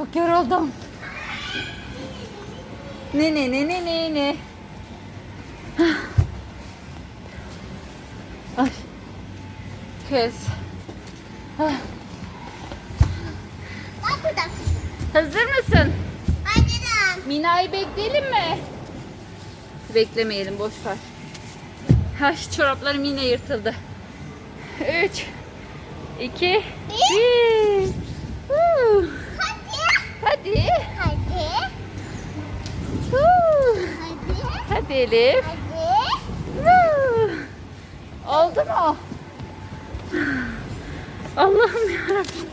Çok yoruldum. Ne ne ne ne ne ne. Ay. Kız. Ah, Bak burada. Hazır mısın? Acıdım. Mina'yı bekleyelim mi? Beklemeyelim boş ver. Ay çoraplarım yine yırtıldı. 3 2 1 Hadi. Hadi. Huu. Hadi. Hadi Elif. Hadi. Huu. Oldu mu? Allah'ım yarabbim.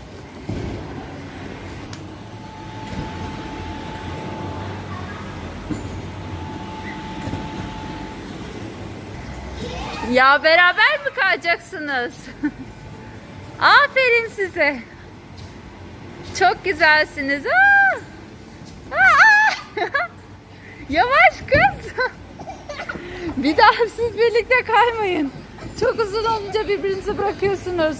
Ya beraber mi kalacaksınız? Aferin size. Çok güzelsiniz. Aa! Aa! Yavaş kız. Bir daha siz birlikte kaymayın. Çok uzun olunca birbirinizi bırakıyorsunuz.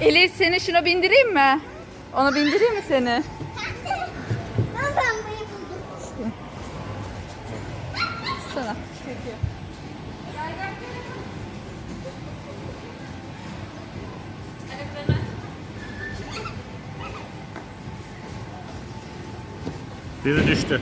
Elif seni şuna bindireyim mi? Ona bindireyim mi seni? Sana. Biri düştü.